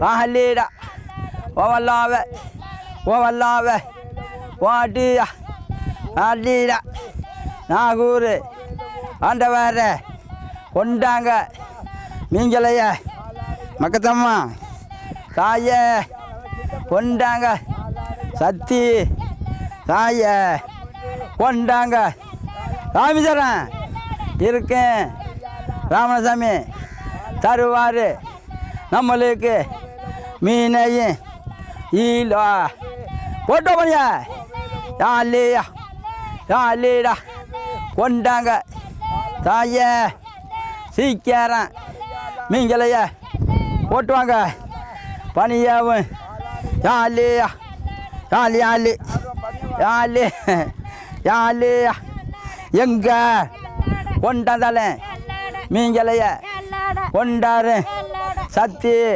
காலீடா ஓவல்லாவ. ஓவல்லாவ. வாட்டியா அடிடா நாகூர். ஆண்டவார. கொண்டாங்க. மீங்களைய மக்கத்தம்மா தாய. கொண்டாங்க. சத்தி. தாய. கொண்டாங்க. ராமேஸ்வரன் இருக்கேன். ராமசாமி. தருவார். நம்மளுக்கு. மீனையும் ஈலா போட்டோ பண்ணியா யாலியா யாலிடா கொண்டாங்க தாய சீக்கிரம் மீங்களைய போட்டுவாங்க பனியாவும் யாலியா யாலி யாலி யாலி யாலியா எங்க கொண்டாந்தாலே மீங்களைய கொண்டாரு சத்தி